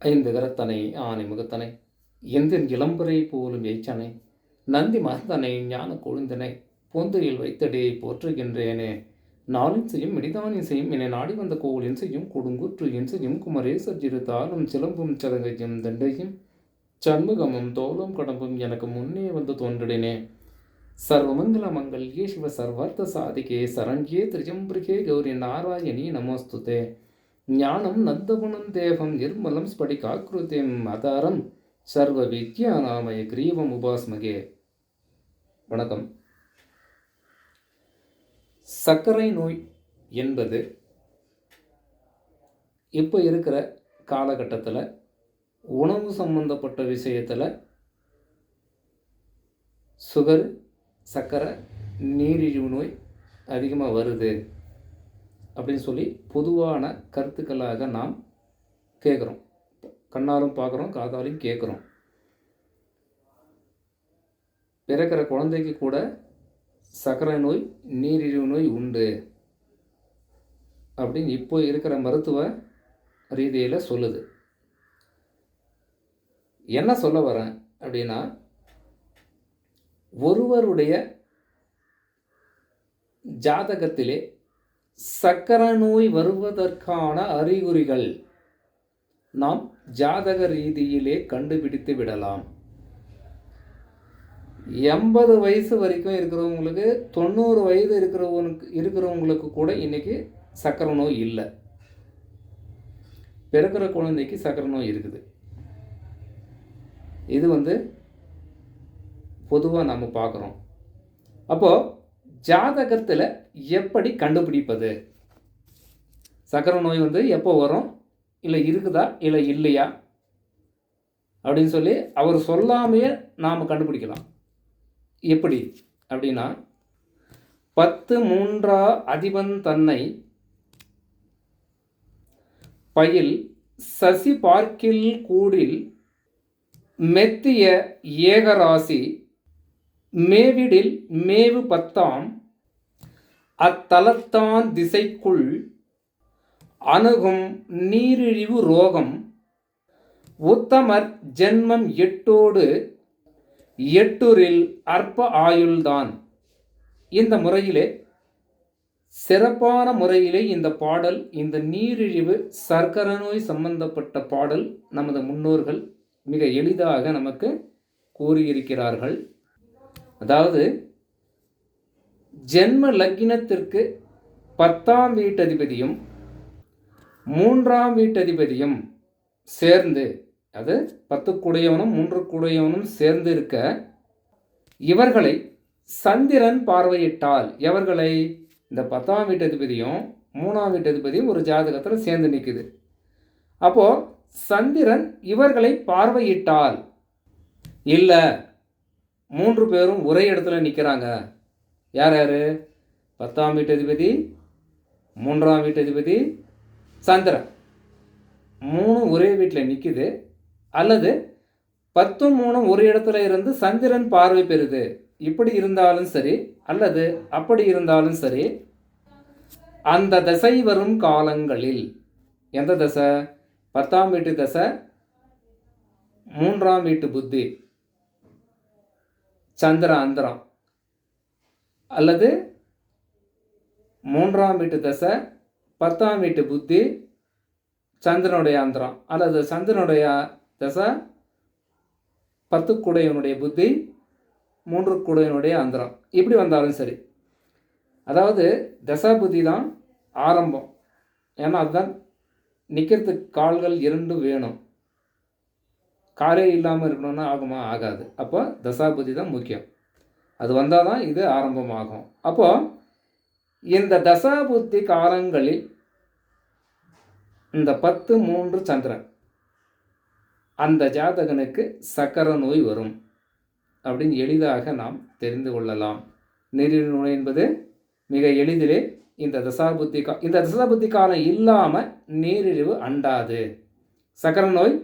ஐந்து கரத்தனை ஆனை முகத்தனை எந்தின் இளம்பரை போலும் எய்ச்சனை நந்தி மகந்தனை ஞான கொழுந்தனை பொந்தையில் வைத்தடே போற்றுகின்றேனே. நாளும் செய்யும் மிடிதானின் செய்யும் என்னை நாடி வந்த கோவிலின் செய்யும் கொடுங்குற்று என் செய்யும் குமரேசர் இருத்தாலும் சிலம்பும் சதங்கையும் தண்டையும் சண்முகமும் தோலும் கடம்பும் எனக்கு முன்னே வந்து தோன்றினே சர்வமங்கல மங்கல்யே சிவ சர்வார்த்த சாதிகே சரண்யே திரிஜம்பிரிகே கௌரி நாராயணி நமோஸ்துதே. ஞானம் நந்தகுணம் தேவம் நிர்மலம் ஸ்படிகாக்கிருத்திம் அதாரம் சர்வ வித்யாநாமய கிரீவம் உபாஸ்மகே. வணக்கம். சர்க்கரை நோய் என்பது இப்போ இருக்கிற காலகட்டத்தில் உணவு சம்பந்தப்பட்ட விஷயத்தில் சுகர் சர்க்கரை நீரிழிவு நோய் அதிகமாக வருது. அப்படின்னு சொல்லி பொதுவான கருத்துக்களாக நாம் கேட்குறோம் கண்ணாலும் பார்க்குறோம் காதாலையும் கேட்குறோம் பிறக்கிற குழந்தைக்கு கூட சர்க்கரை நோய் நீரிழிவு நோய் உண்டு அப்படின்னு இப்போ இருக்கிற மருத்துவ ரீதியில் சொல்லுது. என்ன சொல்ல வரேன் அப்படின்னா ஒருவருடைய ஜாதகத்திலே சக்கர நோய் வருவதற்கான அறிகுறிகள் நாம் ஜாதக ரீதியிலே கண்டுபிடித்து விடலாம். எண்பது வயசு வரைக்கும் இருக்கிறவங்களுக்கு தொண்ணூறு வயது இருக்கிறவனுக்கு இருக்கிறவங்களுக்கு கூட இன்னைக்கு சக்கரை நோய் இல்லை. பிறக்கிற குழந்தைக்கு சக்கரை நோய் இருக்குது. இது வந்து பொதுவாக நம்ம பார்க்குறோம் அப்போது ஜாதகத்தில் எப்படி கண்டுபிடிப்பது? சக்கர நோய் வந்து எப்போ வரும்? இல்லை இருக்குதா? இல்லை இல்லையா? அப்படின்னு சொல்லி அவர் சொல்லாமையே நாம் கண்டுபிடிக்கலாம். எப்படி? அப்படின்னா பத்து மூன்றா அதிபன் தன்னை பயில் சசி பார்க்கில் கூடில் மெத்திய ஏகராசி மேவிடில் மேவு பத்தாம் அத்தலத்தான் திசைக்குள் அணுகும் நீரிழிவு ரோகம். உத்தமர் ஜென்மம் எட்டோடு எட்டூரில் அற்ப ஆயுள்தான். இந்த முறையிலே சிறப்பான முறையிலே இந்த பாடல் இந்த நீரிழிவு சர்க்கரை நோய் சம்பந்தப்பட்ட பாடல் நமது முன்னோர்கள் மிக எளிதாக நமக்கு கூறியிருக்கிறார்கள். அதாவது ஜென்ம லக்கினத்திற்கு பத்தாம் வீட்டதிபதியும் மூன்றாம் வீட்டதிபதியும் சேர்ந்து அது பத்து கூடையவனும் மூன்று கூடையவனும் சேர்ந்து இருக்க இவர்களை சந்திரன் பார்வையிட்டால் எவர்களை? இந்த பத்தாம் வீட்டதிபதியும் மூணாம் வீட்டதிபதியும் ஒரு ஜாதகத்தில் சேர்ந்து நிற்குது அப்போது சந்திரன் இவர்களை பார்வையிட்டால் இல்லை மூன்று பேரும் ஒரே இடத்துல நிற்கிறாங்க யார் யார்? பத்தாம் வீட்டதிபதி மூன்றாம் வீட்டதிபதி சந்திரன். மூணு ஒரே வீட்டில் நிற்குது அல்லது பத்தும் மூணும் ஒரு இடத்துல இருந்து சந்திரன் பார்வை பெறுது. இப்படி இருந்தாலும் சரி அல்லது அப்படி இருந்தாலும் சரி அந்த தசை வரும் காலங்களில். எந்த தசை? பத்தாம் வீட்டு தசை மூன்றாம் வீட்டு புத்தி. சந்திர அந்தரம். அல்லது மூன்றாம் வீட்டு தசை பத்தாம் வீட்டு புத்தி சந்திரனுடைய அந்தரம். அல்லது சந்திரனுடைய தசை பத்து கூடையனுடைய புத்தி மூன்று குடையனுடைய அந்தரம். இப்படி வந்தாலும் சரி. அதாவது தசா புத்தி தான் ஆரம்பம். ஏன்னா அதுதான் நிற்கிறதுக்கு கால்கள் இரண்டும் வேணும். காரே இல்லாமல் இருக்கணும்னா ஆகுமா? ஆகாது. அப்போ தசாபுதி தான் முக்கியம். அது வந்தால் தான் இது ஆரம்பமாகும். அப்போது இந்த தசாபுத்தி காலங்களில் இந்த பத்து மூன்று சந்திரன் அந்த ஜாதகனுக்கு சக்கர நோய் வரும் அப்படின்னு எளிதாக நாம் தெரிந்து கொள்ளலாம். நீரிழிவு நோய் என்பது மிக எளிதிலே இந்த தசாபுத்தி கா இந்த தசாபுத்தி காலம் இல்லாமல் நீரிழிவு அண்டாது. சக்கர நோய்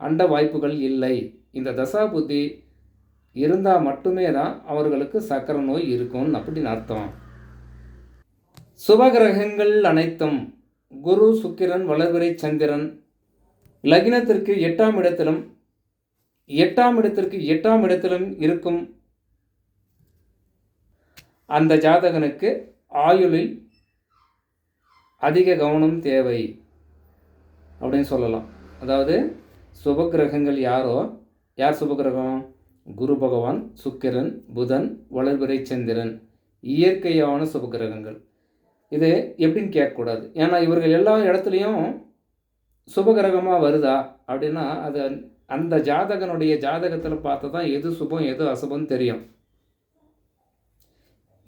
அண்ட வாய்ப்புகள் இல்லை. இந்த தசாபுத்தி இருந்தால் மட்டுமே தான் அவர்களுக்கு சக்கரை நோய் இருக்கும்னு அப்படின்னு அர்த்தம். சுபகிரகங்கள் அனைத்தும் குரு சுக்கிரன் வளர்விரை சந்திரன் லக்னத்திற்கு எட்டாம் இடத்திலும் எட்டாம் இடத்திற்கு எட்டாம் இடத்திலும் இருக்கும் அந்த ஜாதகனுக்கு ஆயுளில் அதிக கவனம் தேவை அப்படின்னு சொல்லலாம். அதாவது சுபகிரகங்கள் யாரோ? யார் சுபகிரகம் குரு பகவான் சுக்கிரன் புதன் வளர்பிறை சந்திரன் இயற்கையான சுபகிரகங்கள். இது எப்படின்னு கேட்கக்கூடாது. ஏன்னா இவர்கள் எல்லா இடத்துலையும் சுபகிரகமாக வருதா? அப்படின்னா அது அந்த ஜாதகனுடைய ஜாதகத்தில் பார்த்து தான் எது சுபம் எது அசுபம் தெரியும்.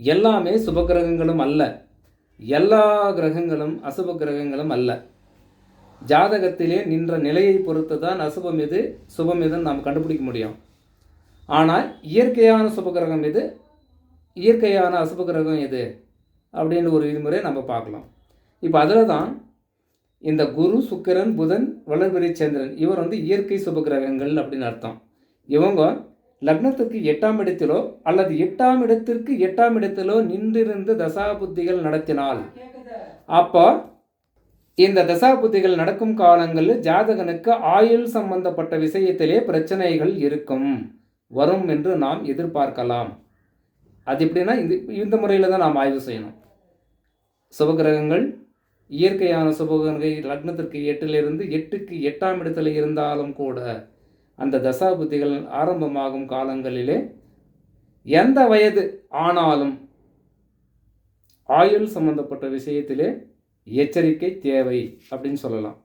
எல்லாமே சுபகிரகங்களும் அல்ல. எல்லா கிரகங்களும் அசுப கிரகங்களும் அல்ல. ஜாதகத்திலே நின்ற நிலையை பொறுத்து தான் அசுபம் எது சுபம் எதுன்னு நாம் கண்டுபிடிக்க முடியும். ஆனால் இயற்கையான சுபகிரகம் எது? இயற்கையான அசுப கிரகம் எது? அப்படின்னு ஒரு விதிமுறை நம்ம பார்க்கலாம். இப்போ அதில் தான் இந்த குரு சுக்கிரன் புதன் வளர்பிறை சந்திரன் இவர் வந்து இயற்கை சுபகிரகங்கள் அப்படின்னு அர்த்தம். இவங்க லக்னத்துக்கு எட்டாம் இடத்திலோ அல்லது எட்டாம் இடத்திற்கு எட்டாம் இடத்திலோ நின்றிருந்து தசாபுத்திகள் நடத்தினால் அப்போ இந்த தசாபுத்திகள் நடக்கும் காலங்களில் ஜாதகனுக்கு ஆயுள் சம்பந்தப்பட்ட விஷயத்திலே பிரச்சனைகள் இருக்கும். வரும் என்று நாம் எதிர்பார்க்கலாம். அது எப்படின்னா இந்த இந்த முறையில் தான் நாம் ஆய்வு செய்யணும். சுபகிரகங்கள் இயற்கையான சுபகிரகங்கள் லக்னத்திற்கு எட்டிலிருந்து எட்டுக்கு எட்டாம் இடத்துல இருந்தாலும் கூட அந்த தசாபுத்திகள் ஆரம்பமாகும் காலங்களிலே எந்த வயது ஆனாலும் ஆயுள் சம்பந்தப்பட்ட விஷயத்திலே எச்சரிக்கை தேவை அப்படின்னு சொல்லலாம்.